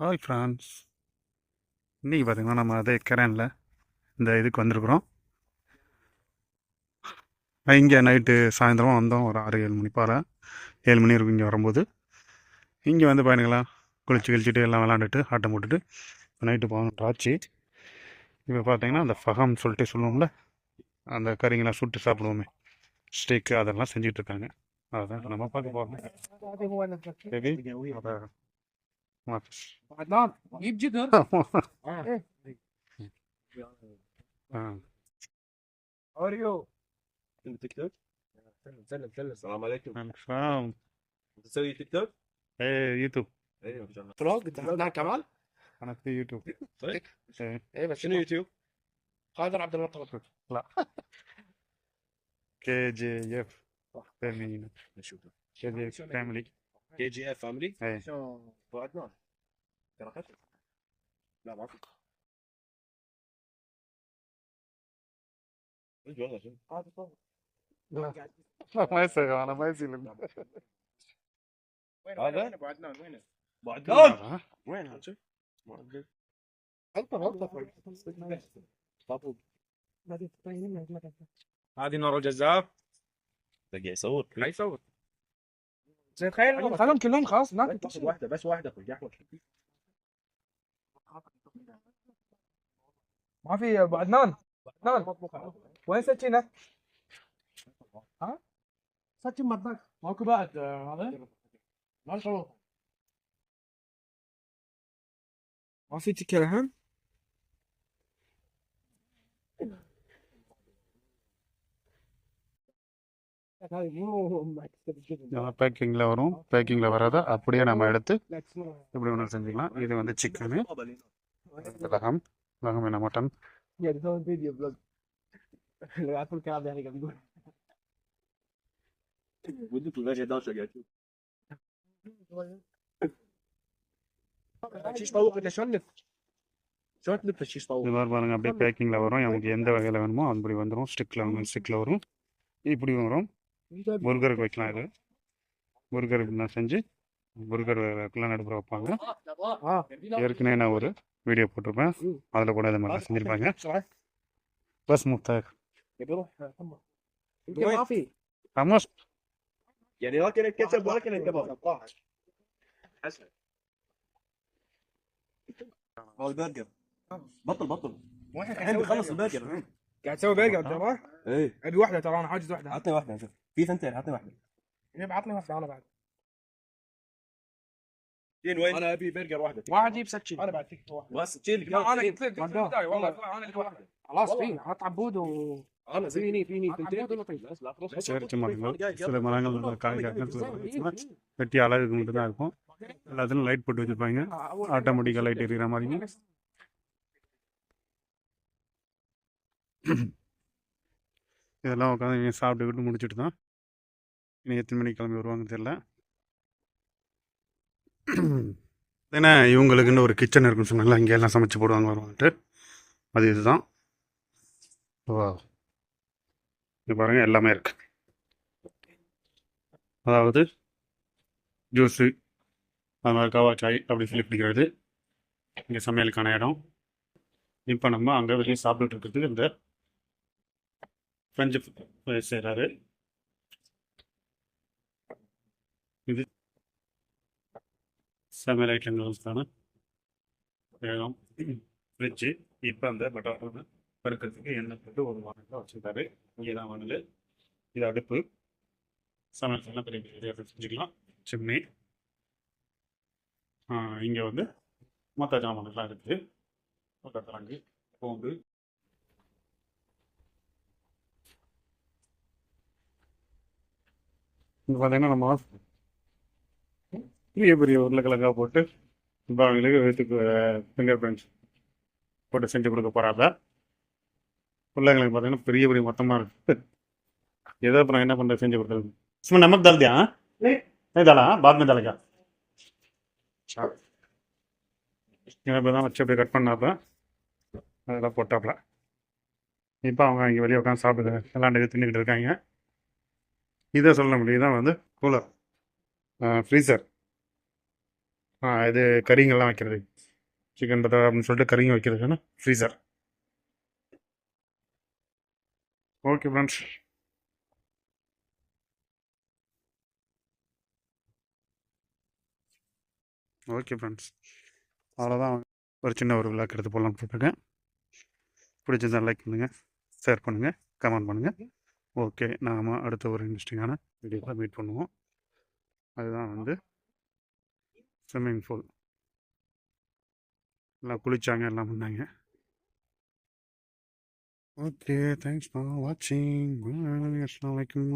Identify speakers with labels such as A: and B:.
A: Hi France இன்றைக்கி பார்த்தீங்கன்னா நம்ம அதே கரனில் இந்த இதுக்கு வந்திருக்குறோம். இங்கே நைட்டு சாயந்தரம் வந்தோம் ஒரு ஆறு ஏழு மணி போல். ஏழு மணி இருக்கும் இங்கே வரும்போது இங்கே வந்து பாருங்களா குளிச்சு கிழிச்சிட்டு எல்லாம் விளாண்டுட்டு ஆட்டம் போட்டுட்டு நைட்டு பதினொன்று ஆச்சு. இப்போ பார்த்தீங்கன்னா அந்த ஃபகம் சொல்லிட்டு சொல்லுவோம்ல அந்த கறிங்கெல்லாம் சுட்டு சாப்பிடுவோமே ஸ்டேக்கு அதெல்லாம் செஞ்சுட்டு இருக்காங்க. அதான் நம்ம பார்க்க போகிறோம் ما فيش.
B: عدنان جيب جدر
A: آه.
B: آه. إيه. آه.
C: هاو يو تيك توك؟
B: سلم سلم
C: السلام عليكم.
A: أنا
C: فاهم. تسوي تيك توك؟
A: إيه يوتيوب.
C: أيوه
B: فلوج أنت كمان؟ كمال؟
A: أنا في يوتيوب. صحيح؟
B: إيه. بس
C: شنو يوتيوب؟
B: قادر عبد المطلب
A: لا. كي جي اف فيمينا
C: نشوفه.
A: كي جي اف فاميلي
C: كي جي اف فاميلي؟
A: إيه.
B: شو
C: ابو عدنان ترى خشب لا ما في إيش والله شنو؟
B: هذا صوت.
A: ما يصير أنا ما يصير
B: وين
C: هذا؟
B: وين ابو عدنان وين؟
C: ابو عدنان
A: ها؟
C: وين هذا؟ شوف. ما أدري.
B: الطف الطف هذه نور الجزاف
C: قاعد يصور.
B: لا يصور؟ تخيل خلهم كلهم خلاص هناك
C: بس واحدة بس واحدة يا احمد
B: ما في أبو عدنان. عدنان وين سكينه؟ ها؟ سكين مطبخ. ماكو بعد آه، هذا؟ ما شاء ما في تكل
A: பேக்கிங்கில் வரும். பேக்கிங்கில் வராத? அப்படியே நம்ம எடுத்து இப்படி ஒன்று செஞ்சுக்கலாம். இது வந்து சிக்கனு லகம். லகம் என்ன மட்டன்? பாருங்க அப்படியே பேக்கிங்ல வரும். நமக்கு எந்த வகையில வேணுமோ அப்படி வந்துடும் ஸ்டிக்ல ஸ்டிக்ல வரும். இப்படி வரும். புர்கருக்கு வைக்கலாம் இது புர்கர் நான் செஞ்சு புர்கருக்குள்ள நடுப்புற வைப்பாங்க
B: اه
A: ஏற்கனவே நான் ஒரு வீடியோ போட்டிருப்பேன் அதில் கூட இது மாதிரி செஞ்சுருப்பாங்க பஸ் முத்தாக்
B: بيروح يمكن ما في
A: خمس
C: يعني لا كان الكاتب ولا كان الكباب حسن هو البرجر بطل بطل الحين بيخلص البرجر الحين
B: قاعد تسوي برجر ترى
C: ايه
B: ابي واحده ترى انا حاجز واحده
C: عطني واحده شوف في ثنتين عطني واحده
B: يبي عطني واحده انا بعد
C: زين وين؟ انا ابي برجر واحده
B: واحد يجيب سكين انا بعد فيك واحده
C: بس شيل
B: لا انا قلت لك قلت لك بداية، والله انا قلت واحده خلاص في حط عبود و
C: انا
B: فيني فيني
C: ثنتين
B: عبود ولا طيب
C: لا خلاص
A: சேர்த்து மரங்கள் சில மரங்கள் நல்ல காய்கறிகள் சில மரங்கள் வெட்டி அழகுக்கு மட்டும் தான் இருக்கும் எல்லாத்துலையும் லைட் போட்டு வச்சுருப்பாங்க ஆட்டோமேட்டிக்காக லைட் எரியிற மாதிரி இதெல்லாம் உட்காந்து இவங்க சாப்பிட்டுக்கிட்டு முடிச்சுட்டு தான் இனி எத்தனை மணிக்கு கிளம்பி வருவாங்கன்னு தெரியல. ஏன்னா இவங்களுக்குன்னு ஒரு கிச்சன் இருக்குன்னு சொன்னாங்களா இங்கே எல்லாம் சமைச்சு போடுவாங்க வருவாங்கன்ட்டு அது இதுதான். வா இது பாருங்கள் எல்லாமே இருக்கு. அதாவது ஜூஸு அது மாதிரி கவா சாய் அப்படி சொல்லி பிடிக்கிறது இங்கே சமையலுக்கான இடம். இப்போ நம்ம அங்கே வெளியே சாப்பிட்டுட்டு இருக்கிறதுக்கு இந்த ஃப்ரெஞ்சு செய்கிறாரு இது சமையல் ஐட்டங்களுக்கான வேகம் ஃப்ரிட்ஜு இப்போ அந்த பட்டாட்டை பருக்கிறதுக்கு எண்ணெய் போட்டு ஒரு வானத்தில் வச்சுருக்காரு. இங்கே தான் வானல் இது அடுப்பு. சமையல் பெரிய பெரிய செஞ்சுக்கலாம். சிம்னி. இங்கே வந்து மற்ற ஜாமான்லாம் இருக்குது உருளைக்கிழங்கு பூண்டு. பார்த்தீங்கன்னா நம்ம பெரிய பெரிய உருளைக்கிழங்காக போட்டு அவங்களுக்கு வீட்டுக்கு ஃபிங்கர் பிரிண்ட்ஸ் போட்டு செஞ்சு கொடுக்க போகிறாங்க உருளைக்கிழங்கு பார்த்தீங்கன்னா பெரிய பெரிய மொத்தமாக இருக்குது ஏதோ அப்புறம் என்ன பண்ணுறது செஞ்சு கொடுக்குறது. சும்மா நமக்கு தலதியா தாளா? பாத்மே தாளைக்கா? இப்போ தான் வச்சு அப்படியே கட் பண்ணாப்ப அதெல்லாம் போட்டாப்புல இப்போ அவங்க இங்கே வெளியே உட்காந்து சாப்பிடுது. இது தின்னுக்கிட்டு இருக்காங்க. இதை சொல்ல முடியும். தான் வந்து கூலர் ஃப்ரீசர் ஆ இது கறிங்கெல்லாம் வைக்கிறது. சிக்கன் பத்தா அப்படின்னு சொல்லிட்டு கறிங்க வைக்கிறதுக்கான freezer okay friends okay friends அவ்வளோதான் ஒரு சின்ன ஒரு விளாக் எடுத்து போடலாம்னு போட்டிருக்கேன். பிடிச்சிருந்தா லைக் பண்ணுங்கள் ஷேர் பண்ணுங்கள் கமெண்ட் பண்ணுங்கள் ஓகே. நாம் அடுத்த ஒரு இன்ட்ரெஸ்டிங்கான வீடியோவில் மீட் பண்ணுவோம். அதுதான் வந்து ஸ்விம்மிங் பூல் எல்லாம் குளிச்சாங்க எல்லாம் பண்ணாங்க ஓகே. தேங்க்ஸ் ஃபார் வாட்சிங் அஸ்லாம் வலைக்கம்